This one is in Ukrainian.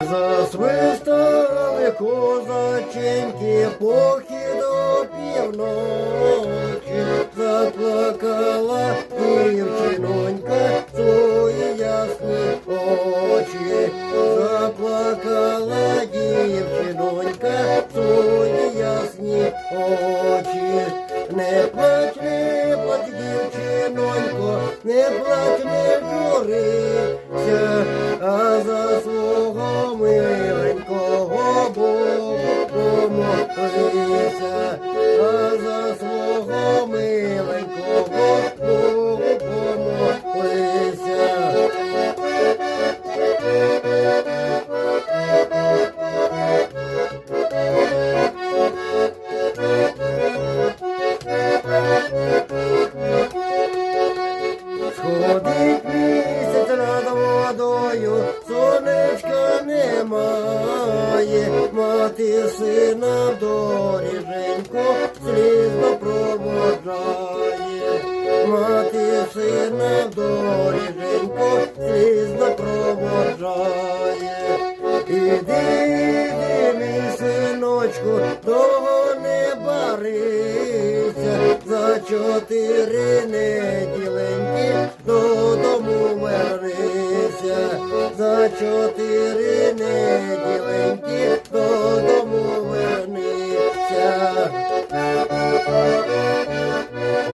Засвистали козаченьки похід до півночі, заплакала дівчинонька свої ясні очі, заплакала дівчинонька свої ясні очі. Не плач, не плач, дівчинонько, не плач, не журися, Сходить місяць над водою, сонечка немає, мати сина доріженько слізно проводжає, мати сина доріженько Ірини, діленьки, додому вернися, за чотирини, діленьки, додому вернися.